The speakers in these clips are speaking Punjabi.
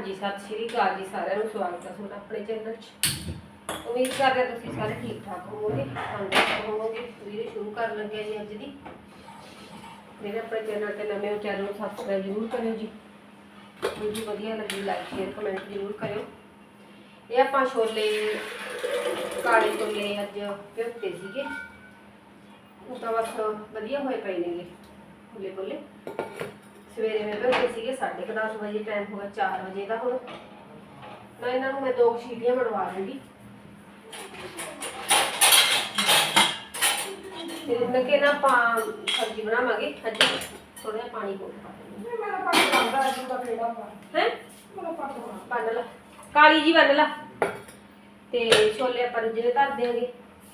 ਹਾਂਜੀ, ਸਤਿ ਸ਼੍ਰੀ ਅਕਾਲ ਜੀ, ਸਾਰਿਆਂ ਨੂੰ ਸਵਾਗਤ ਹੈ ਤੁਹਾਡਾ ਆਪਣੇ ਚੈਨਲ 'ਚ। ਉਮੀਦ ਕਰਦੇ ਹਾਂ ਤੁਸੀਂ ਸਾਰੇ ਠੀਕ ਠਾਕ ਹੋਵੋਗੇ। ਤੰਦਰੁਸਤ ਹੋਵੋਗੇ। ਵੀਡੀਓ ਸ਼ੁਰੂ ਕਰਨ ਲੱਗੇ ਜੀ ਅੱਜ ਦੀ। ਮੇਰੇ ਆਪਣੇ ਚੈਨਲ ਤੇ ਨਵੇਂ ਹੋ, ਚੈਨਲ ਨੂੰ ਸਬਸਕ੍ਰਾਈਬ ਜ਼ਰੂਰ ਕਰਿਓ ਜੀ। ਵੀਡੀਓ ਵਧੀਆ ਲੱਗੀ ਲਾਈਕ ਸ਼ੇਅਰ ਕਮੈਂਟ ਜ਼ਰੂਰ ਕਰਿਓ। ਇਹ ਆਪਾਂ ਛੋਲੇ, ਕਾਲੇ ਛੋਲੇ ਅੱਜ ਭਿਉਂਤੇ ਸੀਗੇ। ਉਹ ਤਾਂ ਬਸ ਵਧੀਆ ਹੋਏ ਪਏ ਨੇਗੇ ਖੁੱਲੇ ਬੁੱਲੇ ਸਵੇਰੇ ਮੈਂ ਭਿਉਂਤੇ ਸੀਗੇ 10:30 ਵਜੇ ਟਾਈਮ ਹੋ ਗਿਆ 4 ਵਜੇ ਦਾ ਹੁਣ। ਮੈਂ ਇਹਨਾਂ ਨੂੰ ਮੈਂ ਦੋ ਸੀਟੀਆਂ ਮੜਵਾ ਦੂੰਗੀ ਫਿਰ ਇਹਨਾਂ ਕੇ ਨਾ ਆਪਾਂ ਸਬਜ਼ੀ ਬਣਾਵਾਂਗੇ ਅੱਜ ਥੋੜਾ ਪਾਣੀ ਹੋਰ ਪਾ ਦਿੰਦੇ ਹੈ। ਬੰਨ ਲਾ। ਕਾਲੀ ਜੀ ਬੰਨ ਲਾ। ਤੇ ਛੋਲੇ ਆਪਾਂ ਜਿਹੜੇ ਧਰ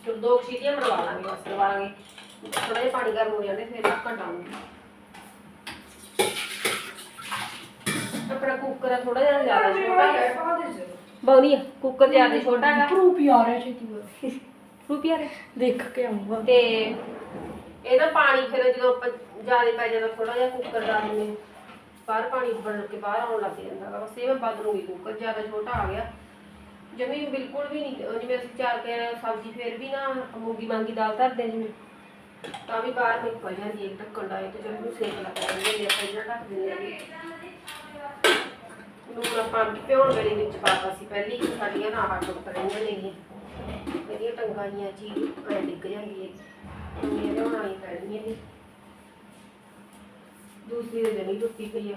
ਫਿਰ ਦੋ ਸੀਟੀਆਂ ਮਰਵਾ ਲਾਂਗੇ ਬਸ ਲਵਾਂਗੇ ਥੋੜਾ ਜਿਹਾ ਪਾਣੀ ਗਰਮ ਹੋ ਜਾਂਦੇ ਫਿਰ ਢੱਕਣ ਲਾਉਂਗੇ ਆਪਣਾ ਕੁੱਕਰ ਆ ਥੋੜਾ ਜਿਹਾ ਜ਼ਿਆਦਾ ਛੋਟਾ ਹੈ। ਬੌਨੀ ਆ ਕੁੱਕਰ ਜ਼ਿਆਦਾ ਛੋਟਾ ਹੀ ਆ ਰਿਹਾ ਛੇਤੀ ਰੇ ਦੇਖ ਕੇ ਆਉਂਗਾ ਤੇ ਇਹ ਨਾ ਪਾਣੀ ਫਿਰ ਜਦੋਂ ਆਪਾਂ ਜ਼ਿਆਦਾ ਪੈ ਜਾਂਦਾ ਥੋੜਾ ਜਿਹਾ ਕੁੱਕਰ ਦਾ ਦਿੰਦੇ ਬਾਹਰ ਪਾਣੀ ਉੱਬਲ ਕੇ ਬਾਹਰ ਆਉਣ ਲੱਗ ਜਾਂਦਾ ਬਸ ਇਹ ਮੈਂ ਬਦਲੂਗੀ ਕੁੱਕਰ ਜ਼ਿਆਦਾ ਛੋਟਾ ਆ ਗਿਆ। ਜਮੀ ਬਿਲਕੁਲ ਵੀ ਨਹੀਂ ਜਿਵੇਂ ਅਸੀਂ ਚਾਰ ਕੇ ਸਬਜ਼ੀ ਫੇਰ ਵੀ ਨਾ ਮੂੰਗੀ ਮਾਂਗੀ ਦਾਲ ਧਰਦੇ ਜਿਵੇਂ ਤਾਂ ਵੀ ਬਾਹਰ ਨਿਕਲ ਜਾਂਦੀ ਹੈ ਢੱਕਣ ਦਾ ਤੇ ਜਦੋਂ ਸੇਕ ਲੱਗ ਜਾਂਦਾ ਹੈ ਆਪਾਂ ਜਿਹੜਾ ਢੱਕ ਦਿੰਦੇ ਹਾਂ। ਲੂਣ ਆਪਾਂ ਪਿਉਣ ਵੇਲੇ ਵਿੱਚ ਪਾਤਾ ਸੀ ਪਹਿਲੀ ਕਿ ਸਾਡੀਆਂ ਨਾ ਆਹ ਟੁੱਟ ਰਹੀਆਂ ਨੇਗੀਆਂ ਮੇਰੀਆਂ ਜੀ ਐ ਡਿੱਗ ਜਾਂਦੀ ਹੈ ਮੇਰੇ ਹੁਣ ਆਈ ਪੈਣੀਆਂ ਨੇ। ਦੂਸਰੀ ਦੇ ਜਣੀ ਟੁੱਟੀ ਪਈ ਆ।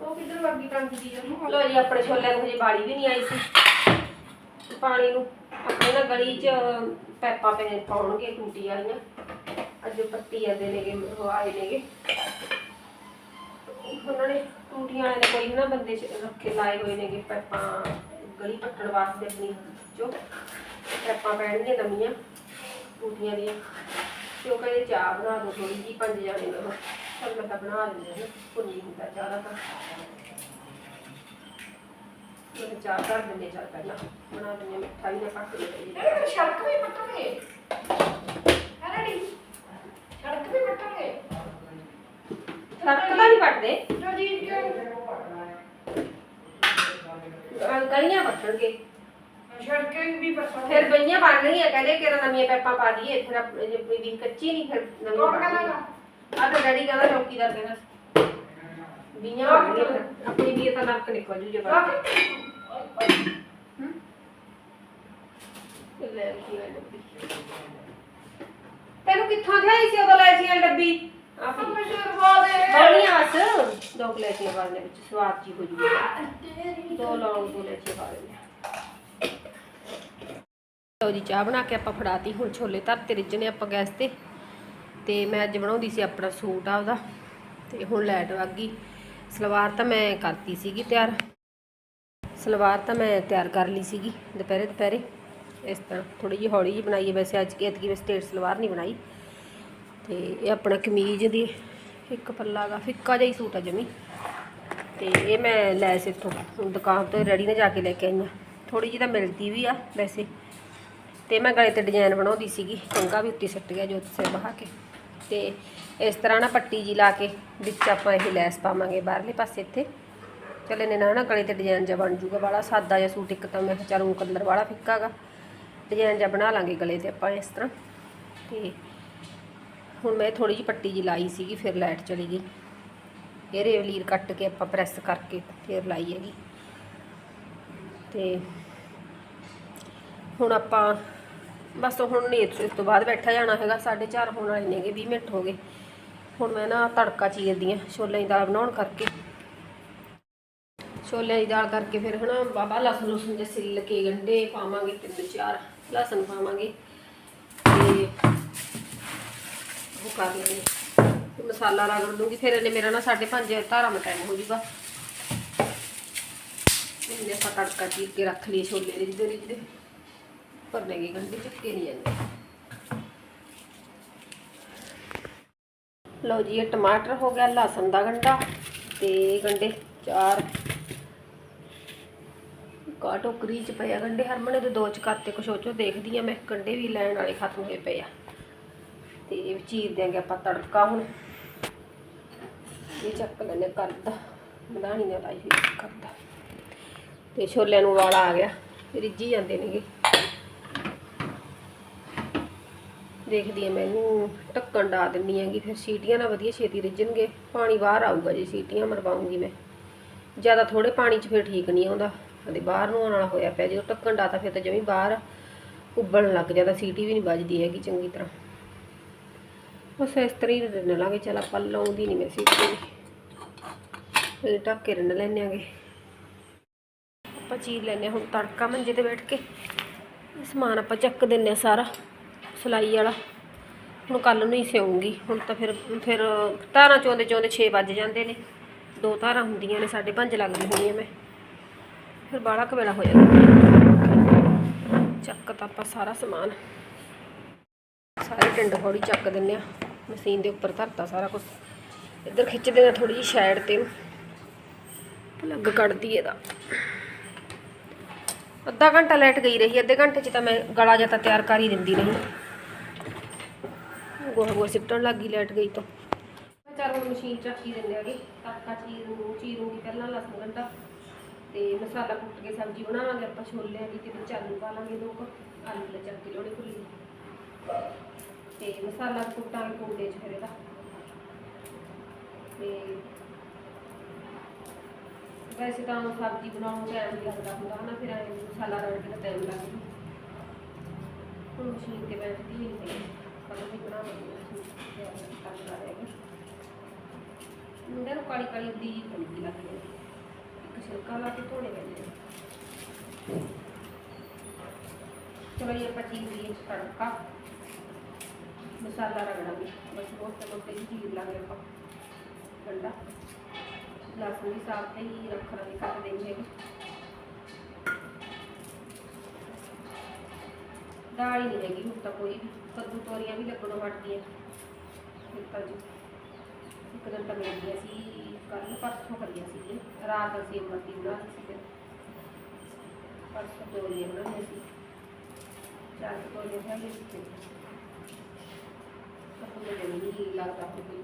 ਉਹ ਕਿੱਧਰ ਵਾਗੀ ਟੰਗ ਦੀ? ਜਣੀ ਲੋ ਜੀ, ਆਪਣੇ ਛੋਲਿਆਂ ਨੂੰ ਹਜੇ ਬਾੜੀ ਵੀ ਨਹੀਂ ਆਈ ਸੀ। ਪਾਣੀ ਨੂੰ ਆਪਣੇ ਨਾ ਗਲੀ 'ਚ ਪੈਪਾਂ ਪੈ ਪਾਉਣਗੇ ਟੂਟੀ ਵਾਲੀਆਂ। ਅੱਜ ਪੱਤੀ ਜਾਂਦੇ ਨੇਗੇ, ਉਹ ਆਏ ਨੇਗੇ। ਉਹਨਾਂ ਨੇ ਟੂਟੀਆਂ ਵਾਲੇ ਨੇ ਕੋਈ ਨਾ ਬੰਦੇ ਚ ਰੱਖੇ ਲਾਏ ਹੋਏ ਨੇਗੇ ਪੈਪਾਂ, ਗਲੀ ਪੱਟਣ ਵਾਸਤੇ ਆਪਣੀ ਜੋ ਪੈਪਾਂ ਪੈਣਗੀਆਂ ਨਵੀਆਂ, ਟੂਟੀਆਂ ਦੀਆਂ। ਤੇ ਉਹ ਕਹਿੰਦੇ ਚਾਹ ਬਣਾ ਦੋ ਥੋੜੀ ਜੀ ਪੰਜ ਜਾਣੇ ਨੇ ਚੱਲ ਮੈਂ ਤਾਂ ਬਣਾ ਲੈਂਦੇ ਨੇ, ਭੁੰਨੀ ਹੁੰਦਾ ਚਾਹ ਦਾ ਤਾਂ। ਮੈਂ ਚਾਹ ਕਰ ਦਿੰਦੇ ਚੱਲ ਪਹਿਲਾਂ। ਬਣਾ ਦਿੰਦੇ ਮਿੱਠਾ ਵੀ ਨਾ ਪੱਕ ਦੇ ਸੜਕ ਵੀ ਪੱਟਾਂਗੇ ਰੈਡੀ ਸੜਕ ਵੀ ਪੱਟਾਂਗੇ ਸੜਕ ਤਾਂ ਨਹੀਂ ਪੱਟਦੇ ਗਲੀਆਂ ਪੱਟਣਗੇ ਸੜਕ ਵੀ ਪੱਟਾਂਗੇ ਫਿਰ ਬਈਆਂ ਬਣ ਰਹੀਆਂ ਕਹਿੰਦੇ ਕਿ ਨਵੀਆਂ ਪੈਪਾਂ ਪਾ ਦਈਏ ਫਿਰ ਆਪਣੀ ਜੇ ਕੋਈ ਵੀ ਕੱਚੀ ਨਹੀਂ ਫਿਰ ਕੌਣ ਕਹਿੰਦਾ। ਆਹ ਤਾਂ ਡੈਡੀ ਕਹਿੰਦਾ ਚੌਕੀਦਾਰ ਕਹਿੰਦਾ। ਬੀਆਂ ਬਣ ਰਹੀਆਂ ਫਿਰ। ਆਪਣੀ ਵੀ ਤਾਂ ਨਰਕ ਨਿਕਲ ਜੂ ਜੇ ਬਣ ਗਈ। ਤੈਨੂੰ ਕਿੱਥੋਂ ਲਿਆਈ ਸੀ ਉਦੋਂ ਲੈ ਸੀ ਇਹ ਡੱਬੀ? ਦੋ ਪਾ ਵਿੱਚ ਸਵਾਦ ਜੀ ਹੋ ਜੂਗੀ। ਦੋ ਲੌਂਗ ਦੋ ਲੈਚੀ ਪਾ ਲੈਣੇ ਲਓ ਜੀ ਚਾਹ ਬਣਾ ਕੇ ਆਪਾਂ ਫੜਾਤੀ। ਹੁਣ ਛੋਲੇ ਧਰਤੇ ਰਿੱਝਣੇ ਆਪਾਂ ਗੈਸ ਤੇ। ਤੇ ਮੈਂ ਅੱਜ ਬਣਾਉਂਦੀ ਸੀ ਆਪਣਾ ਸੂਟ ਆਪਦਾ ਤੇ ਹੁਣ ਲਾਈਟ ਵਗ ਗਈ। ਸਲਵਾਰ ਤਾਂ ਮੈਂ ਕਰਤੀ ਸੀਗੀ ਤਿਆਰ। ਸਲਵਾਰ ਤਾਂ ਮੈਂ ਤਿਆਰ ਕਰ ਲਈ ਸੀਗੀ। ਦੁਪਹਿਰੇ ਦੁਪਹਿਰੇ ਇਸ ਤਰ੍ਹਾਂ ਥੋੜੀ ਜਿਹੀ ਹੌਲੀ ਜਿਹੀ ਬਣਾਈ ਹੈ। ਵੈਸੇ ਅੱਜ ਐਤਕੀ ਮੈਂ ਸਟੇਟ ਸਲਵਾਰ ਨਹੀਂ ਬਣਾਈ। ਤੇ ਇਹ ਆਪਣਾ ਕਮੀਜ਼ ਦੀ ਇੱਕ ਪੱਲਾ ਦਾ ਫਿੱਕਾ ਜਿਹਾ ਹੀ ਸੂਟ ਆ ਜਮੀ। ਤੇ ਇਹ ਮੈਂ ਲੈਸ ਇੱਥੋਂ ਦੁਕਾਨ ਤੋਂ ਰੈਡੀ ਨੇ ਜਾ ਕੇ ਲੈ ਕੇ ਆਈ ਹਾਂ। ਥੋੜੀ ਜਿਹੀ ਤਾਂ ਮਿਲਦੀ ਵੀ ਆ ਵੈਸੇ। ਤੇ ਮੈਂ ਗਲੇ ਤੇ ਡਿਜ਼ਾਈਨ ਬਣਾਉਂਦੀ ਸੀਗੀ ਕੰਗਾ ਵੀ ਉੱਤੇ ਸੱਟ ਗਿਆ ਜੋ ਸਿਰ ਬਹਾ ਕੇ। ਤੇ ਇਸ ਤਰ੍ਹਾਂ ਨਾ ਪੱਟੀ ਜੀ ਲਾ ਕੇ ਵਿੱਚ ਆਪਾਂ ਇਹ ਲੈਸ ਪਾਵਾਂਗੇ ਬਾਹਰਲੇ ਪਾਸੇ ਇੱਥੇ। ਚਲੇ ਨੇ ਨਾ ਨਾ ਗਲੇ ਤੇ ਡਿਜ਼ਾਈਨ ਜਿਹਾ ਬਣ ਜੂਗਾ ਵਾਲਾ, ਸਾਦਾ ਜਿਹਾ ਸੂਟ ਇੱਕ ਤਾਂ ਮੈਂ ਕਿਹਾ ਕਲਰ ਵਾਲਾ ਫਿੱਕਾਗਾ ਡਿਜ਼ਾਈਨ ਜਿਹਾ ਬਣਾ ਲਾਂਗੇ ਗਲੇ ਤੇ ਆਪਾਂ ਇਸ ਤਰ੍ਹਾਂ। ਤੇ ਹੁਣ ਮੈਂ ਥੋੜੀ ਜਿਹੀ ਪੱਟੀ ਜੀ ਲਾਈ ਸੀਗੀ, ਫਿਰ ਲਾਈਟ ਚਲੀ ਗਈ। ਇਹ ਰੇਵਲੀਰ ਕੱਟ ਕੇ ਆਪਾਂ ਪ੍ਰੈਸ ਕਰਕੇ ਫਿਰ ਲਾਈ ਹੈਗੀ। ਤੇ ਹੁਣ ਆਪਾਂ ਬਸ ਹੁਣ ਨਹੀਂ, ਇਸ ਤੋਂ ਬਾਅਦ ਬੈਠਾ ਜਾਣਾ ਹੈਗਾ 4:30 ਹੋਣ ਵਾਲੇ ਨੇਗੇ 20 ਮਿੰਟ ਹੋ ਗਏ। ਹੁਣ ਮੈਂ ਨਾ ਤੜਕਾ ਚੀਰਦੀ ਆ ਛੋਲਿਆਂ ਦੀ ਦਾਲ ਬਣਾਉਣ ਕਰਕੇ। ਛੋਲਿਆਂ ਦੀ ਦਾਲ ਕਰਕੇ ਫਿਰ ਹਨਾ, ਬਾਬਾ ਲਸਣ ਲੁਸਣ ਜੇ ਸਿੱਲ ਕੇ ਗੰਢੇ ਪਾਵਾਂਗੇ, ਤਿੰਨ ਚਾਰ ਲਸਣ ਪਾਵਾਂਗੇ ਤੇ ਉਹ ਕਰ ਲੈਣੇ ਤੇ ਮਸਾਲਾ ਰਗੜ ਦੂੰਗੀ ਫਿਰ ਇਹਨੇ ਮੇਰਾ ਨਾ 5:30 ਧਾਰਾਂ ਦਾ ਟਾਈਮ ਹੋ ਜੂਗਾ। ਇਹਨੇ ਆਪਾਂ ਤੜਕਾ ਚੀਰ ਕੇ ਰੱਖ ਲਈ ਛੋਲੇ ਦੇ ਜਿਹਦੇ ਪਰ ਨਹੀਂ ਗੰਢੇ ਚੱਕੇ ਨਹੀਂ ਜਾਂਦੇ। ਲਓ ਜੀ, ਇਹ ਟਮਾਟਰ ਹੋ ਗਿਆ, ਲਸਣ ਦਾ ਗੰਢਾ ਤੇ ਗੰਢੇ ਚਾਰ। ਕਾ ਟੋਕਰੀ ਚ ਪਿਆ ਗੰਢੇ, ਹਰਮਨੇ ਦੇ ਦੋ ਚ ਕਰਤੇ ਕੁਛ, ਉਹ ਚੋਂ ਦੇਖਦੀ ਆ ਮੈਂ, ਗੰਢੇ ਵੀ ਲੈਣ ਵਾਲੇ ਖਤਮ ਹੋਏ ਪਏ ਆ। ਤੇ ਇਹ ਚੀਰ ਦਿਆਂਗੇ ਆਪਾਂ ਤੜਕਾ ਹੁਣ। ਇਹ ਚੱਕ ਲੈਣੇ ਕਰਦਾ ਮਧਾਣੀ ਨਾਲ ਲਾਈ ਹੋਈ ਕਰਦਾ ਤੇ ਛੋਲਿਆਂ ਨੂੰ ਵਾਲਾ ਆ ਗਿਆ। ਰਿੱਝੀ ਜਾਂਦੇ ਨੇਗੇ। ਦੇਖਦੀ ਆ ਮੈਨੂੰ ਢੱਕਣ ਡਾ ਦਿੰਨੀ ਹੈਗੀ, ਫਿਰ ਸੀਟੀਆਂ ਨਾਲ ਵਧੀਆ ਛੇਤੀ ਰਿੱਝਣਗੇ। ਪਾਣੀ ਬਾਹਰ ਆਊਗਾ ਜੇ ਸੀਟੀਆਂ ਮਰਵਾਉਂਗੀ ਮੈਂ। ਜ਼ਿਆਦਾ ਥੋੜੇ ਪਾਣੀ 'ਚ ਫਿਰ ਠੀਕ ਨਹੀਂ ਆਉਂਦਾ। ਕਦੇ ਬਾਹਰ ਨੂੰ ਆਉਣ ਵਾਲਾ ਹੋਇਆ ਪਿਆ। ਜਦੋਂ ਢੱਕਣ ਡਾਤਾ ਫਿਰ ਤਾਂ ਜਮੀ ਬਾਹਰ ਉੱਬਲਣ ਲੱਗ ਜਾਂਦਾ। ਸੀਟੀ ਵੀ ਨਹੀਂ ਵੱਜਦੀ ਹੈਗੀ ਚੰਗੀ ਤਰ੍ਹਾਂ। ਬਸ ਇਸ ਤਰ੍ਹਾਂ ਹੀ ਰਿੰਨ ਲਾਂਗੇ। ਚਲ ਆਪਾਂ ਲਾਉਂਦੀ ਨਹੀਂ ਮੈਂ ਸੀਟੀ ਢੱਕ ਕੇ ਰਿੰਨ ਲੈਣੇ ਆਂਗੇ। ਆਪਾਂ ਚੀਰ ਲੈਣੇ ਹੁਣ ਤੜਕਾ ਮੰਜੇ ਤੇ ਬੈਠ ਕੇ। ਸਮਾਨ ਆਪਾਂ ਚੱਕ ਦਿੰਨੇ ਆ ਸਾਰਾ, ਸਲਾਈ ਵਾਲਾ। ਹੁਣ ਕੱਲ ਨੂੰ ਹੀ ਸਿਉਂਗੀ ਹੁਣ ਤਾਂ ਫਿਰ ਫਿਰ ਧਾਰਾਂ ਚੋਂਦੇ ਚੋਂਦੇ 6 ਵੱਜ ਜਾਂਦੇ ਨੇ। ਦੋ ਧਾਰਾਂ ਹੁੰਦੀਆਂ ਨੇ ਸਾਡੇ ਪੰਜ ਲੱਗਦੀ ਹੋਣੀ ਆ ਮੈਂ। ਫਿਰ ਬਾਹਲਾ ਕੁ ਹੋ ਜਾਂਦਾ। ਚੱਕ ਤਾਂ ਆਪਾਂ ਸਾਰਾ ਸਮਾਨ। ਸਾਰੇ ਟਿੰਡ ਫੋੜੀ ਚੱਕ ਦਿੰਨੇ ਆ ਮਸ਼ੀਨ ਦੇ ਉੱਪਰ ਧਰਤਾ ਸਾਰਾ ਕੁਝ ਇੱਧਰ ਖਿੱਚਦੇ ਆ ਥੋੜੀ ਜਿਹੀ ਸਾਈਡ ਤੇ। ਪਲੱਗ ਕੱਢਦੀ ਇਹਦਾ। ਅੱਧਾ ਘੰਟਾ ਲੈਟ ਗਈ ਰਹੀ ਅੱਧੇ ਘੰਟੇ 'ਚ ਤਾਂ ਮੈਂ ਗਲਾ ਜਾਂ ਤਾਂ ਤਿਆਰ ਕਰ ਹੀ ਦਿੰਦੀ ਰਹੀ। ਗੋਹਾ ਗੋਹਾ ਸਿੱਟਣ ਲੱਗੀ ਲੈਟ ਗਈ ਤਾਂ। ਚੱਲ ਹੁਣ ਮਸ਼ੀਨ ਚੱਕ ਦਿੰਦੇ ਆਗੇ। ਤੜਕਾ ਚੀਰ ਨੂੰ ਪਹਿਲਾਂ ਲਸਣ ਗੰਢਾ। ਤੇ ਮਸਾਲਾ ਕੁੱਟ ਕੇ ਸਬਜ਼ੀ ਬਣਾਵਾਂਗੇ, ਆਪਾਂ ਛੋਲਿਆਂ ਦੀ ਤੇ ਵਿੱਚ ਆਲੂ ਪਾ ਲਾਂਗੇ ਲੋਕ। ਆਲੂ ਲੈ ਚੱਕ ਕੇ ਲੋੜੇ ਖੁੱਲੀ ਤੇ ਮਸਾਲਾ ਕੁੱਟਾਂਗੇ ਕੁੰਡੇ 'ਚ ਫਿਰ ਇਹਦਾ। ਤੇ ਵੈਸੇ ਤਾਂ ਸਬਜ਼ੀ ਬਣਾਉਣ ਨੂੰ ਟਾਈਮ ਲੱਗਦਾ ਹੁੰਦਾ ਹਨਾ, ਫਿਰ ਐਂ ਮਸਾਲਾ ਰੜ ਕੇ ਤਾਂ ਟਾਈਮ ਲੱਗਦਾ ਹੁਣ ਮਸ਼ੀਨ ਤੇ ਬੈਠਦੀ ਨਹੀਂ ਹੈਗੀ ਕਦੋਂ ਵੀ ਬਣਾਵਾਂਗੇ ਕੰਮ ਕਰ ਰਹੇ ਮੁੰਡੇ ਨੂੰ ਕਾਲੀ ਕਾਲੀ ਦੀ ਬਣੀ ਲੱਗਦੀ ਇੱਕ ਛਿਲਕਾ ਲਾ ਕੇ ਧੋਣੇ ਪੈਂਦੇ ਨੇ। ਚਲੋ ਇਹ ਆਪਾਂ ਚੀਜ਼ ਲਈ ਤੜਕਾ ਮਸਾਲਾ ਰਗੜਾਂਗੇ ਬਸ ਬਹੁਤ ਮੋਟੇ ਜਿਹੀ ਚੀਜ਼ ਲਾਂਗੇ ਆਪਾਂ। ਗੰਡਾ ਲਸਣ ਵੀ ਸਾਫ਼ ਤੇ ਹੀ ਰੱਖ ਲਾਂਗੇ, ਕੱਟ ਦੇਂਗੇ ਦਾਲ ਹੀ ਨਹੀਂ ਹੈਗੀ ਹੁਣ ਤਾਂ ਕੋਈ ਵੀ। ਕੱਦੂ ਤੋਰੀਆਂ ਵੀ ਲੱਗਣੋਂ ਹਟ ਗਈਆਂ। ਦਿੱਤਾ ਜੀ ਇੱਕ ਦਿਨ ਤਾਂ ਮਿਲ ਗਿਆ ਸੀ ਕੱਲ ਪਰਸੋਂ ਕਰੀਆਂ ਸੀ। ਰਾਤ ਅਸੀਂ ਮਰਦੀ ਬਣਾਈ ਸੀ ਫਿਰ। ਪਰਸੋਂ ਤੋਰੀਆਂ ਬਣਾਈਆਂ ਸੀ। ਚਾਰ ਤੋਰੀਆਂ ਹੈਗੀਆਂ ਸੀ ਫਿਰ ਤਾਂ ਮੈਨੂੰ ਨਹੀਂ ਲੱਗਦਾ ਕੋਈ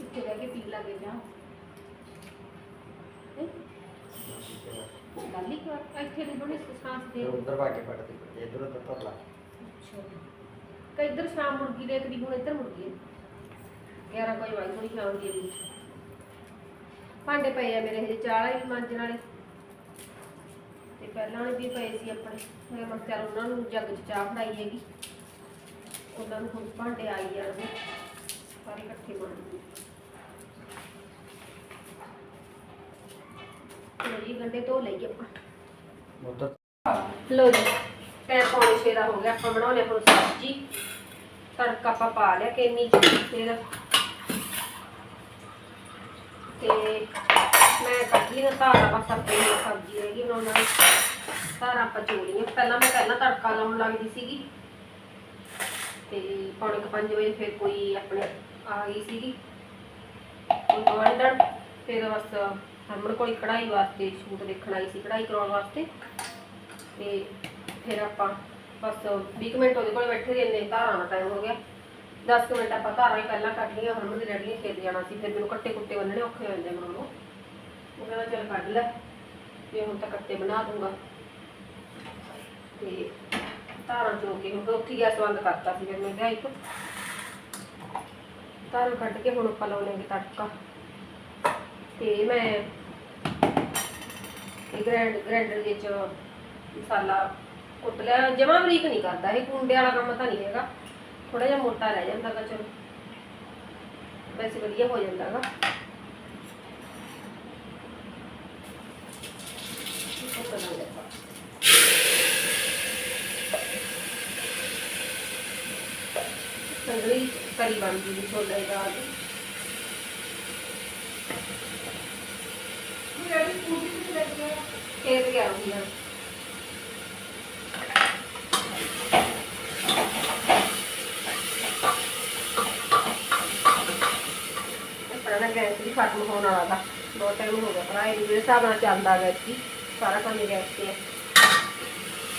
ਇੱਥੇ ਬਹਿ ਕੇ ਪੀ ਲਾਂਗੇ ਜਾਂ ਗੱਲ ਹੀ ਕਰ ਇੱਥੇ ਨਹੀਂ ਬਣੇ ਸਾਂਸ ਦੇ ਉਧਰ ਭਾਗੇ ਪੜਦੀ ਇਧਰ ਉਧਰ ਤੋਂ ਲਾ ਅੱਛਾ ਇੱਧਰ ਸ਼ਾਮ ਮੁਰਗੀ ਦੇਖਦੀ ਹੁਣ ਇੱਧਰ ਮੁਰਗੀ ਹੈ। 11 ਕੋਈ ਵਾਈ ਥੋੜੀ ਸ਼ਾਮ ਦੀ ਵੀ ਭਾਂਡੇ ਪਏ ਆ ਮੇਰੇ ਹਜੇ ਚਾਹ ਵਾਲੇ ਮਾਂਜਣ ਵਾਲੇ। ਤੇ ਪਹਿਲਾਂ ਵਾਲੇ ਵੀ ਪਏ ਸੀ ਆਪਣੇ। ਮੈਂ ਮੈਂ ਚੱਲ ਉਹਨਾਂ ਨੂੰ ਜੱਗ 'ਚ ਚਾਹ ਬਣਾਈ ਹੈਗੀ। ਉਹਨਾਂ ਨੂੰ ਹੁਣ ਭਾਂਡੇ ਆਈ ਜਾਣਗੇ ਸਾਰੇ ਇਕੱਠੇ ਮਾਂਜਦੇ ਚਲੋ ਜੀ ਗੰਡੇ ਧੋ ਲਈਏ ਆਪਾਂ। ਲੋ ਜੀ ਟਾਈਮ ਪੌਣੇ ਛੇ ਦਾ ਹੋ ਗਿਆ। ਆਪਾਂ ਬਣਾਉਣੇ ਹੁਣ ਸਬਜ਼ੀ। ਤੜਕਾ ਆਪਾਂ ਪਾ ਲਿਆ ਕੇਨੀ ਫਿਰ ਤੇ ਮੈਂ ਕੱਢੀ ਨਾ ਧਾਰਾ ਬਸ ਆਪਣੀ ਸਬਜ਼ੀ ਰਹਿ ਗਈ ਧਾਰਾ ਆਪਾਂ ਚੋਲੀਆਂ ਪਹਿਲਾਂ ਮੈਂ ਪਹਿਲਾਂ ਤੜਕਾ ਲਾਉਣ ਲੱਗਦੀ ਸੀਗੀ। ਤੇ ਪੌਣੇ ਕੁ ਪੰਜ ਵਜੇ ਫਿਰ ਕੋਈ ਆਪਣੇ ਆ ਗਈ ਸੀਗੀ। ਕੋਈ ਗਵਾਂਢਣ ਫਿਰ ਬਸ ਹਰਮਨ ਕੋਲ ਕਢਾਈ ਵਾਸਤੇ, ਸੂਟ ਦੇਖਣ ਆਈ ਸੀ ਕਢਾਈ ਕਰਾਉਣ ਵਾਸਤੇ। ਤੇ ਫਿਰ ਆਪਾਂ ਬਸ 20 ਮਿੰਟ ਉਹਦੇ ਕੋਲ ਬੈਠੇ ਰਹਿੰਦੇ ਧਾਰਾਂ ਦਾ ਟਾਈਮ ਹੋ ਗਿਆ। 10 ਮਿੰਟ ਆਪਾਂ ਧਾਰਾਂ ਹੀ ਪਹਿਲਾਂ ਕੱਢ ਲਈਆਂ, ਹੁਣ ਉਹਦੇ ਡੈਡੀ ਖੇਤ ਜਾਣਾ ਸੀ, ਫਿਰ ਮੈਨੂੰ ਕੱਟੇ ਕੁੱਟੇ ਬੰਨਣੇ ਔਖੇ ਹੋ ਜਾਂਦੇ ਮੈਨੂੰ। ਉਹ ਕਹਿੰਦਾ ਚੱਲ ਕੱਢ ਲੈ ਤੇ ਹੁਣ ਤਾਂ ਕੱਟੇ ਬਣਾ ਦੂੰਗਾ। ਤੇ ਧਾਰਾਂ ਚੋ ਕੇ ਹੁਣ ਉੱਥੇ ਗੈਸ ਬੰਦ ਕਰਤਾ ਸੀ, ਫਿਰ ਮੈਂ ਕਿਹਾ ਇੱਕ ਧਾਰਾਂ ਕੱਢ ਕੇ ਹੁਣ ਆਪਾਂ ਲਾਉਣੇ ਤੜਕਾ। ਤੇ ਮੈਂ ਗ੍ਰੈਂਡ ਗ੍ਰੈਂਡਰ ਵਿੱਚ ਮਸਾਲਾ ਕੁੱਟ ਲਿਆ ਜਮਾ ਬਰੀਕ ਨਹੀਂ ਕਰਦਾ ਇਹ ਕੁੰਡੇ ਵਾਲਾ ਕੰਮ ਤਾਂ ਨਹੀਂ ਹੈਗਾ। ਥੋੜਾ ਜਿਹਾ ਮੋਟਾ ਰਹਿ ਜਾਂਦਾ ਗਾ ਚਲੋ। ਵੈਸੇ ਵਧੀਆ ਹੋ ਜਾਂਦਾ ਗਾ। ਲਾਂਗੇ। ਸੰਗਲੀ ਕਰੀ ਬਣ ਗਈ ਛੋਲੇ ਦੀ ਦਾਲ ਦੀ ਖੇਤ ਗਿਆ ਹੁੰਦੀ ਆ ਆਪਣਾ ਨਾ ਹੋਣ ਵਾਲਾ ਦਾ ਬਹੁਤ ਟਾਈਮ ਹੋ ਗਿਆ ਭਰਾਏ ਨੂੰ ਹਿਸਾਬ ਨਾਲ ਚੱਲਦਾ ਗਿਆ ਸੀ ਸਾਰਾ ਕੰਮ ਗੈਸ ਤੇ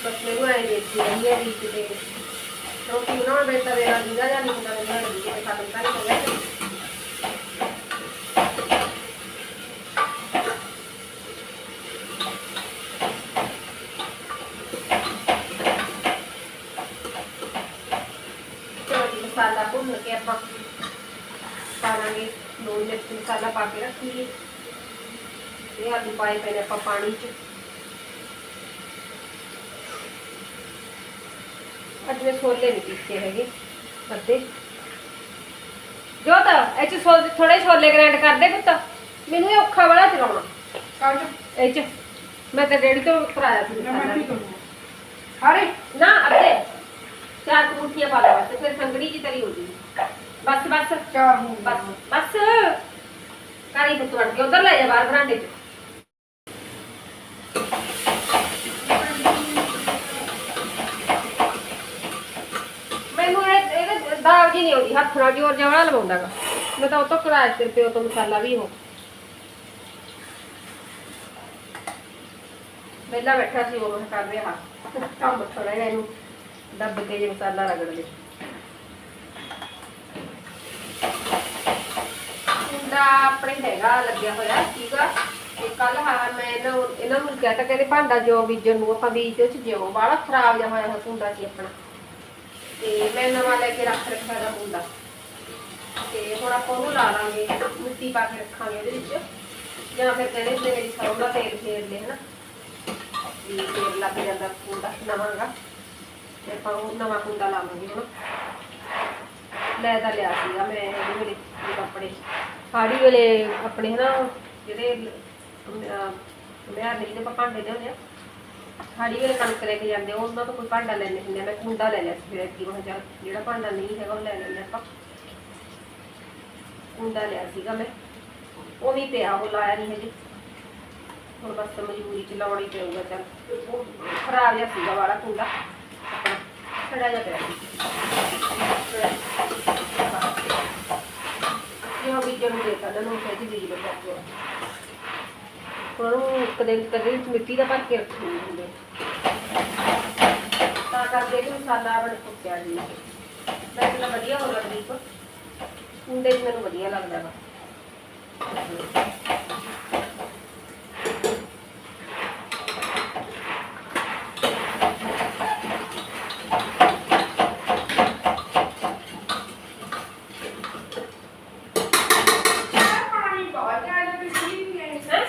ਬਸ ਮੈਨੂੰ ਐਂ ਦੇਖੀ ਰਹੀ ਹੈ ਵੀ ਕਿਤੇ ਰੋਟੀ ਬਣਾਉਣ ਦੇ ਤਵੇ ਨਾਲ ਦੀਦਾ ਜਾਂ ਨਹੀਂ ਹੁੰਦਾ ਮੈਂ ਲੱਗੀ ਕਿਤੇ ਖਤਮ ਤਾਂ ਹੋ ਗਿਆ ਮਸਾਲਾ ਭੁੰਨ ਕੇ ਆਪਾਂ ਪਾਵਾਂਗੇ ਲੂਣ ਮਿਰਚ ਮਸਾਲਾ ਪਾ ਕੇ ਰੱਖੀਏ ਇਹ ਆਲੂ ਪਾਏ ਨੇ ਆਪਾਂ ਪਾਣੀ 'ਚ। ਅੱਜ ਮੈਂ ਛੋਲੇ ਨਹੀਂ ਪੀਤੇ ਹੈਗੇ ਅੱਧੇ ਜੋਤ ਇਹ ਚ ਥੋੜੇ ਛੋਲੇ ਗ੍ਰਾਈਂਡ ਕਰ ਦੇ ਪੁੱਤ। ਮੈਨੂੰ ਇਹ ਔਖਾ ਵਾਲਾ ਚਲਾਉਣਾ। ਕਾਜ ਇਹ ਚ। ਮੈਂ ਤਾਂ ਡੇਢ ਤੋਂ ਕਰਾਇਆ ਸੀ। ਹਾਰੇ ਨਾ ਅੱਧੇ। ਚਾਰ ਕੁ ਮੁੱਠੀਆਂ ਪਾ ਲਵਾ ਤੇ ਫਿਰ ਸੰਗੜੀ ਜੀ ਤਰੀ ਹੋ ਜੂਗੀ ਬਸ ਬਸ। ਚਾਰ ਹੋ ਬਸ ਬਸ। ਕਾਰੀ ਪੁੱਤ ਵੜ ਕੇ ਉਧਰ ਲੈ ਜਾ ਬਾਹਰ ਬਰਾਂਡੇ 'ਚ। ਮੈਨੂੰ ਇਹ ਇਹਦੇ ਦਾਗ ਜੀ ਨਹੀਂ ਆਉਂਦੀ। ਹੱਥ ਨਾਲ ਜੋਰ ਜਵੜਾ ਲਵਾਉਂਦਾਗਾ। ਮੈਂ ਤਾਂ ਉਹ ਤੋਂ ਕਰਾਇਆ ਤੇ ਪਿਓ ਤੋਂ ਮਸਾਲਾ ਵੀ ਹੋ ਪਹਿਲਾਂ ਬੈਠਾ ਸੀ ਉਹ ਕਰ ਰਿਹਾ। ਕੰਮ ਥੋੜਾ ਇਹਨੂੰ ਦੱਬ ਕੇ ਜੇ ਮਸਾਲਾ ਰਗੜ ਕੁੰਡਾ ਆਪਣੇ ਹੈਗਾ, ਲੱਗਿਆ ਹੋਇਆ ਸੀਗਾ। ਤੇ ਕੱਲ ਹਾਂ, ਮੈਂ ਇਹਨਾਂ ਨੂੰ ਇਹਨਾਂ ਨੂੰ ਕਹਿਤਾ ਕਹਿੰਦੇ ਭਾਂਡਾ ਜੋ ਬੀਜਣ ਨੂੰ ਆਪਾਂ ਬੀਜ ਦੇ ਚ ਜਿਓ ਬਾਹਲਾ ਖਰਾਬ ਜਿਹਾ ਹੋਇਆ ਹੋਇਆ ਸੀ ਆਪਣਾ। ਤੇ ਮੈਂ ਨਵਾਂ ਲੈ ਕੇ ਰੱਖ ਰੱਖਿਆ ਦਾ ਕੁੰਡਾ ਤੇ ਹੁਣ ਆਪਾਂ ਉਹਨੂੰ ਲਾ ਲਾਂਗੇ, ਮਿੱਟੀ ਪਾ ਕੇ ਰੱਖਾਂਗੇ ਉਹਦੇ ਵਿੱਚ। ਜਾਂ ਫਿਰ ਕਹਿੰਦੇ ਹੁੰਦੇ ਨੇ ਸਰੋਂ ਦਾ ਤੇਲ ਫੇਰ ਲੈ, ਹਨਾ? ਵੀ ਤੇਲ ਲੱਗ ਜਾਂਦਾ ਕੁੰਡਾ ਨਵਾਂਗਾ ਤੇ ਆਪਾਂ ਉਹ ਨਵਾਂ ਕੁੰਡਾ ਲਾਵਾਂਗੇ ਹੁਣ। ਲੈ ਤਾਂ ਲਿਆ ਸੀਗਾ ਮੈਂ ਇਹਦੇ ਵੇਲੇ ਇਹ ਕੱਪੜੇ। ਸਾੜੀ ਵੇਲੇ ਆਪਣੇ ਹਨਾ ਜਿਹੜੇ ਮੈਂ ਨਹੀਂ ਦੇ ਭਾਂਡੇ ਦੇ ਹੁੰਦੇ ਆ। ਸਾੜੀ ਵੇਲੇ ਕਣਕ ਲੈ ਕੇ ਜਾਂਦੇ ਆ, ਉਹਨਾਂ ਤੋਂ ਕੋਈ ਭਾਂਡਾ ਲੈਣੇ ਹੁੰਦੇ ਆ। ਮੈਂ ਕੁੰਡਾ ਲੈ ਲਿਆ ਸੀ ਫਿਰ ਕੀ ਮੈਂ ਚੱਲ ਜਿਹੜਾ ਭਾਂਡਾ ਨਹੀਂ ਹੈਗਾ ਉਹ ਲੈ ਲੈਂਦੇ ਆਪਾਂ। ਕੁੰਡਾ ਲਿਆ ਸੀਗਾ ਮੈਂ। ਉਹ ਵੀ ਪਿਆ ਉਹ ਲਾਇਆ ਨਹੀਂ ਹਜੇ। ਹੁਣ ਬਸ ਮਜਬੂਰੀ ਚ ਲਾਉਣਾ ਹੀ ਪਊਗਾ ਚੱਲ। ਉਹ ਖਰਾਬ ਜਿਹਾ ਸੀਗਾ ਵਾਲਾ ਕੁੰਡਾ। ਆਪਣਾ ਖੜਾ ਜਿਹਾ ਪਿਆ ਸੀ ਇਹ ਬੀਜਣ ਨੂੰ ਦੇਤਾ ਨਾ ਨੂੰ ਕਹਿੰਦੀ ਬੀਜ ਲਗਾ ਕੇ ਉਹਨੂੰ ਇੱਕ ਦਿਨ ਕਦੇ ਮਿੱਟੀ ਦਾ ਭਰ ਕੇ ਰੱਖੀ ਹੁੰਦੇ ਤਾਂ ਕਰਕੇ ਕਿ ਮਸਾਲਾ ਬਣ ਕੁੱਟਿਆ ਜੀ। ਮੈਂ ਤਾਂ ਵਧੀਆ ਹੋ ਗਿਆ ਦੀਪ ਕੁੰਡੇ ਮੈਨੂੰ ਵਧੀਆ ਲੱਗਦਾ ਵਾ ਪਾਣੀ ਪਾ ਚਾਹ ਦੇ ਸੀ ਨਹੀਂ ਹੈ ਹੈਂ?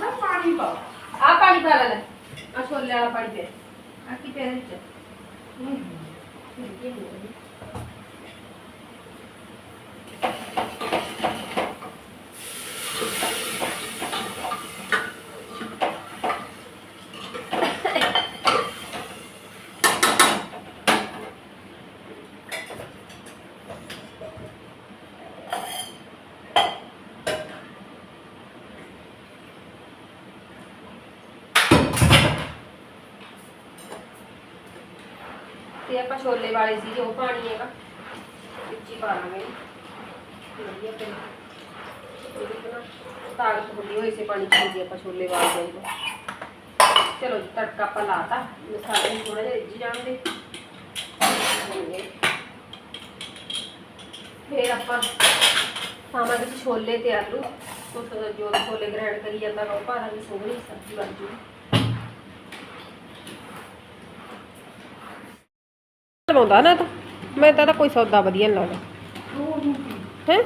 ਮੈਂ ਪਾਣੀ ਪਾ ਆ ਪਾਣੀ ਪਾ ਲੈ ਲੈ ਆ ਛੋਲੇ ਤੇ ਆਪਾਂ ਛੋਲੇ ਵਾਲੇ ਸੀ ਉਹ ਪਾਣੀ ਹੈਗਾ। ਵਿੱਚ ਹੀ ਪਾ ਲਾਂਗੇ। ਵਧੀਆ ਤੇ ਤਾਕਤ ਹੁੰਦੀ ਹੋਈ ਸੇ ਪਾਣੀ ਚ ਹੁੰਦੀ ਆਪਾਂ ਛੋਲੇ ਵਾਲ ਦੇਂਗੇ ਚਲੋ ਜੀ, ਤੜਕਾ ਆਪਾਂ ਲਾਤਾ ਮਸਾਲੇ ਥੋੜਾ ਜਿਹਾ ਰਿੱਝ ਜਾਣਗੇ। ਫਿਰ ਆਪਾਂ ਪਾਵਾਂਗੇ ਛੋਲੇ ਤੇ ਆਲੂ। ਉਸ ਜੋ ਛੋਲੇ ਗ੍ਰੈਂਡ ਕਰੀ ਜਾਂਦਾ ਉਹ ਪਾ ਦਾਂਗੇ ਸੋਹਣੀ ਸਬਜ਼ੀ ਬਣ ਜੂਗੀ। ਲਾਉਂਦਾ ਨਾ ਤਾਂ? ਮੈਂ ਤਾਂ ਕੋਈ ਸੌਦਾ ਵਧੀਆ ਨਹੀਂ ਲਾਉਂਦਾ। ਹੈ?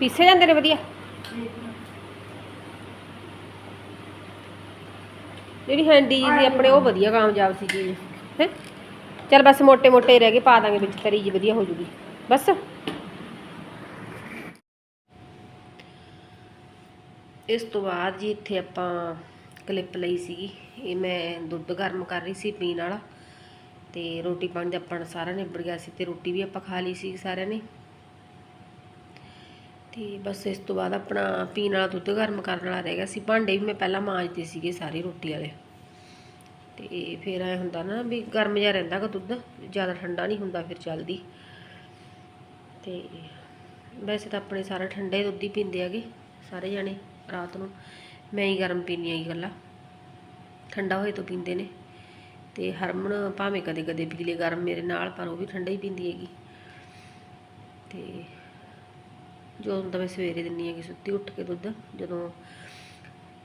ਪੀਸੇ ਜਾਂਦੇ ਨੇ ਵਧੀਆ? ਜਿਹੜੀ ਹੈਂਡੀ ਜੀ ਆਪਣੇ, ਉਹ ਵਧੀਆ ਕਾਮਯਾਬ ਸੀ ਜੀ। ਹੈ? ਚਲ ਬਸ ਮੋٹے ਮੋٹے ਰਹਿ ਗਏ, ਪਾ ਦਾਂਗੇ ਵਿੱਚ ਤਰੀ ਜੀ ਵਧੀਆ ਹੋ ਜੂਗੀ। ਬਸ। ਇਸ ਤੋਂ ਬਾਅਦ ਜੀ ਇੱਥੇ ਆਪਾਂ ਕਲਿੱਪ ਲਈ ਸੀਗੀ। ਇਹ ਮੈਂ ਦੁੱਧ ਗਰਮ ਕਰ ਰਹੀ ਸੀ ਪੀਣ ਵਾਲਾ। ਤੇ ਰੋਟੀ ਪਾਣੀ ਦਾ ਆਪਣਾ ਸਾਰਾ ਨਿਬੜ ਗਿਆ ਸੀ ਤੇ ਰੋਟੀ ਵੀ ਆਪਾਂ ਖਾ ਲਈ ਸੀ ਸਾਰਿਆਂ ਨੇ। ਤੇ ਬਸ ਇਸ ਤੋਂ ਬਾਅਦ ਆਪਣਾ ਪੀਣ ਵਾਲਾ ਦੁੱਧ ਗਰਮ ਕਰਨ ਵਾਲਾ ਰਹਿ ਗਿਆ ਸੀ। ਭਾਂਡੇ ਵੀ ਮੈਂ ਪਹਿਲਾਂ ਮਾਂਜਦੇ ਸੀਗੇ ਸਾਰੇ ਰੋਟੀ ਵਾਲੇ। ਤੇ ਫਿਰ ਐ ਹੁੰਦਾ ਨਾ ਵੀ ਗਰਮ ਜਿਹਾ ਰਹਿੰਦਾ ਗਾ ਦੁੱਧ, ਜ਼ਿਆਦਾ ਠੰਡਾ ਨਹੀਂ ਹੁੰਦਾ ਫਿਰ ਜਲਦੀ। ਤੇ ਵੈਸੇ ਤਾਂ ਆਪਣੇ ਸਾਰਾ ਠੰਡਾ ਹੀ ਦੁੱਧ ਹੀ ਪੀਂਦੇ ਹੈਗੇ ਸਾਰੇ ਜਾਣੇ ਰਾਤ ਨੂੰ। ਮੈਂ ਹੀ ਗਰਮ ਪੀਨੀ ਆਈ ਗੱਲਾਂ। ਠੰਡਾ ਹੋਏ ਤੋਂ ਪੀਂਦੇ ਨੇ। ਤੇ ਹਰਮਨ ਭਾਵੇਂ ਕਦੇ ਕਦੇ ਪੀ ਲੇ ਗਰਮ ਮੇਰੇ ਨਾਲ, ਪਰ ਉਹ ਵੀ ਠੰਡਾ ਹੀ ਪੀਂਦੀ ਹੈਗੀ। ਤੇ ਜਦੋਂ ਤਾਂ ਮੈਂ ਸਵੇਰੇ ਦਿੰਨੀ ਹੈਗੀ ਸੁੱਤੀ ਉੱਠ ਕੇ ਦੁੱਧ, ਜਦੋਂ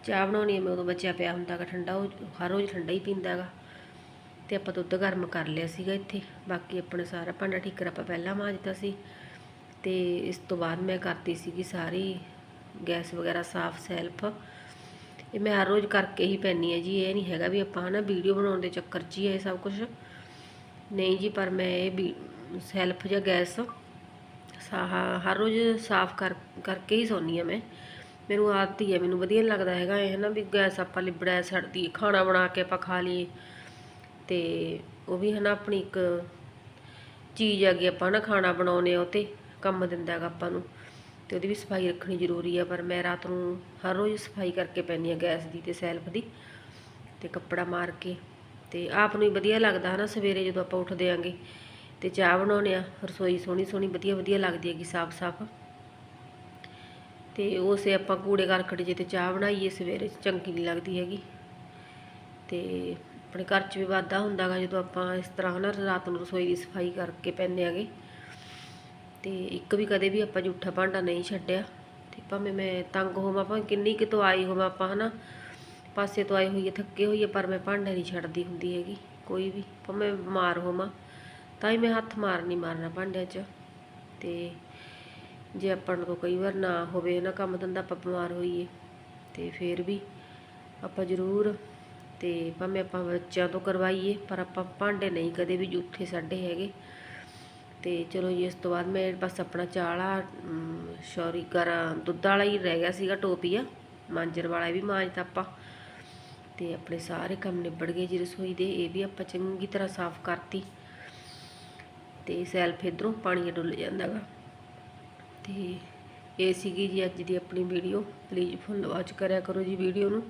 ਚਾਹ ਬਣਾਉਣੀ ਹੈ, ਮੈਂ ਉਦੋਂ ਬੱਚਿਆ ਪਿਆ ਹੁੰਦਾ ਗਾ ਠੰਡਾ, ਉਹ ਹਰ ਰੋਜ਼ ਠੰਡਾ ਹੀ ਪੀਂਦਾ ਹੈਗਾ ਤੇ ਆਪਾਂ ਦੁੱਧ ਗਰਮ ਕਰ ਲਿਆ ਸੀਗਾ ਇੱਥੇ, ਬਾਕੀ ਆਪਣਾ ਸਾਰਾ ਭਾਂਡਾ ਠੀਕਰ ਆਪਾਂ ਪਹਿਲਾਂ ਮਾਂਜਤਾ ਸੀ। ਤੇ ਇਸ ਤੋਂ ਬਾਅਦ ਮੈਂ ਕਰਤੀ ਸੀਗੀ ਸਾਰੀ ਗੈਸ ਵਗੈਰਾ ਸਾਫ਼ ਸੈਲਫ। ਇਹ ਮੈਂ ਹਰ ਰੋਜ਼ ਕਰਕੇ ਹੀ ਪੈਣੀ ਹੈ ਜੀ, ਇਹ ਨਹੀਂ ਹੈਗਾ ਵੀ ਆਪਾਂ ਹਨਾ ਵੀਡੀਓ ਬਣਾਉਣ ਦੇ ਚੱਕਰ 'ਚ ਹੀ ਇਹ ਸਭ ਕੁਝ ਨਹੀਂ ਜੀ, ਪਰ ਮੈਂ ਇਹ ਸੈਲਫ ਜਾਂ ਗੈਸ ਸਾਹ ਹਰ ਰੋਜ਼ ਸਾਫ਼ ਕਰ, ਕਰਕੇ ਹੀ ਸੌਂਦੀ ਆ ਮੈਂ। ਮੈਨੂੰ ਆਦਤ ਹੀ ਹੈ ਮੈਨੂੰ ਵਧੀਆ ਨਹੀਂ ਲੱਗਦਾ ਹੈਗਾ ਇਹ ਨਾ ਵੀ ਗੈਸ ਆਪਾਂ ਲਿਬੜਿਆ ਛੱਡਦੀ ਖਾਣਾ ਬਣਾ ਕੇ ਆਪਾਂ ਖਾ ਲਈਏ। ਤੇ ਉਹ ਵੀ ਹਨਾ ਆਪਣੀ ਇੱਕ ਚੀਜ਼ ਹੈਗੀ, ਆਪਾਂ ਨਾ ਖਾਣਾ ਬਣਾਉਨੇ ਆ ਉਹ ਤੇ ਕੰਮ ਦਿੰਦਾ ਹੈਗਾ ਆਪਾਂ ਨੂੰ। ਤੇ ਉਹਦੀ ਵੀ ਸਫ਼ਾਈ ਰੱਖਣੀ ਜ਼ਰੂਰੀ ਆ, ਪਰ ਮੈਂ ਰਾਤ ਨੂੰ ਹਰ ਰੋਜ਼ ਸਫ਼ਾਈ ਕਰਕੇ ਪੈਂਦੀ ਆ ਗੈਸ ਦੀ ਤੇ ਸੈਲਫ ਦੀ ਤੇ ਕੱਪੜਾ ਮਾਰ ਕੇ ਤੇ ਆਪ ਨੂੰ ਹੀ ਵਧੀਆ ਲੱਗਦਾ ਹਨਾ ਸਵੇਰੇ ਜਦੋਂ ਆਪਾਂ ਉੱਠਦੇ ਆਂਗੇ ਤੇ ਚਾਹ ਬਣਾਉਨੇ ਆ ਰਸੋਈ ਸੋਹਣੀ ਸੋਹਣੀ ਵਧੀਆ ਵਧੀਆ ਲੱਗਦੀ ਹੈਗੀ ਸਾਫ਼-ਸਾਫ਼ ਤੇ ਉਸੇ ਆਪਾਂ ਕੂੜੇ ਕਰਕਟ ਜੇ ਤੇ ਚਾਹ ਬਣਾਈਏ ਸਵੇਰੇ, ਚੰਗੀ ਨਹੀਂ ਲੱਗਦੀ ਹੈਗੀ। ਤੇ ਆਪਣੇ ਘਰ 'ਚ ਵੀ ਵਾਧਾ ਹੁੰਦਾ ਗਾ ਜਦੋਂ ਆਪਾਂ ਇਸ ਤਰ੍ਹਾਂ ਨਾ ਰਾਤ ਨੂੰ ਰਸੋਈ ਦੀ ਸਫ਼ਾਈ ਕਰਕੇ ਪੈਂਦੇ ਆਗੇ। ਤੇ ਇੱਕ ਵੀ ਕਦੇ ਵੀ ਆਪਾਂ ਜੂਠਾ ਭਾਂਡਾ ਨਹੀਂ ਛੱਡਿਆ। ਤੇ ਭਾਵੇਂ ਮੈਂ ਤੰਗ ਹੋਵਾਂ, ਭਾਵੇਂ ਕਿੰਨੀ ਕਿ ਤੋਂ ਆਈ ਹੋਵਾਂ ਆਪਾਂ, ਹਨਾ? ਪਾਸੇ ਤੋਂ ਆਏ ਹੋਈਏ, ਥੱਕੇ ਹੋਈਏ, ਪਰ ਮੈਂ ਭਾਂਡਾ ਨਹੀਂ ਛੱਡਦੀ ਹੁੰਦੀ ਹੈਗੀ, ਕੋਈ ਵੀ। ਭਾਵੇਂ ਬਿਮਾਰ ਹੋਵਾਂ, ਤਾਂ ਹੀ ਮੈਂ ਹੱਥ ਮਾਰ ਨਹੀਂ ਮਾਰਨਾ ਭਾਂਡਿਆਂ 'ਚ। ਤੇ ਜੇ ਆਪਾਂ ਨੂੰ ਕਈ ਵਾਰ ਨਾ ਹੋਵੇ ਨਾ ਕੰਮ ਧੰਦਾ ਆਪਾਂ ਬਿਮਾਰ ਹੋਈਏ, ਤੇ ਫਿਰ ਵੀ ਆਪਾਂ ਜ਼ਰੂਰ, ਤੇ ਭਾਵੇਂ ਆਪਾਂ ਬੱਚਿਆਂ ਤੋਂ ਕਰਵਾਈਏ, ਪਰ ਆਪਾਂ ਭਾਂਡੇ ਨਹੀਂ ਕਦੇ ਵੀ ਜੂਠੇ ਸਾਡੇ ਹੈਗੇ। ਤੇ ਚਲੋ ਜੀ, ਇਸ ਤੋਂ ਬਾਅਦ ਮੈਂ ਬਸ ਆਪਣਾ ਚਾਲਾ ਸ਼ੌਰੀ ਕਰਾਂ ਦੁੱਧ ਵਾਲਾ ਹੀ ਰਹਿ ਗਿਆ ਸੀਗਾ ਟੋਪੀਆ, ਮਾਂਜਰ ਵਾਲਾ ਵੀ ਮਾਂਜਤਾ ਆਪਾਂ। ਤੇ ਆਪਣੇ ਸਾਰੇ ਕੰਮ ਨਿਬੜ ਗਏ ਜੀ ਰਸੋਈ ਦੇ, ਇਹ ਵੀ ਆਪਾਂ ਚੰਗੀ ਤਰ੍ਹਾਂ ਸਾਫ਼ ਕਰਤੀ। ਤੇ ਸੈਲਫ ਇਧਰੋਂ ਪਾਣੀ ਡੁੱਲ ਜਾਂਦਾ ਗਾ। ਤੇ ਇਹ ਸੀਗੀ ਜੀ ਅੱਜ ਦੀ ਆਪਣੀ ਵੀਡੀਓ ਪਲੀਜ਼ ਫੁੱਲ ਵਾਚ ਕਰਿਆ ਕਰੋ ਜੀ ਵੀਡੀਓ ਨੂੰ।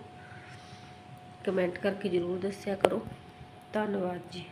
ਕਮੈਂਟ ਕਰਕੇ ਜ਼ਰੂਰ ਦੱਸਿਆ ਕਰੋ। ਧੰਨਵਾਦ ਜੀ।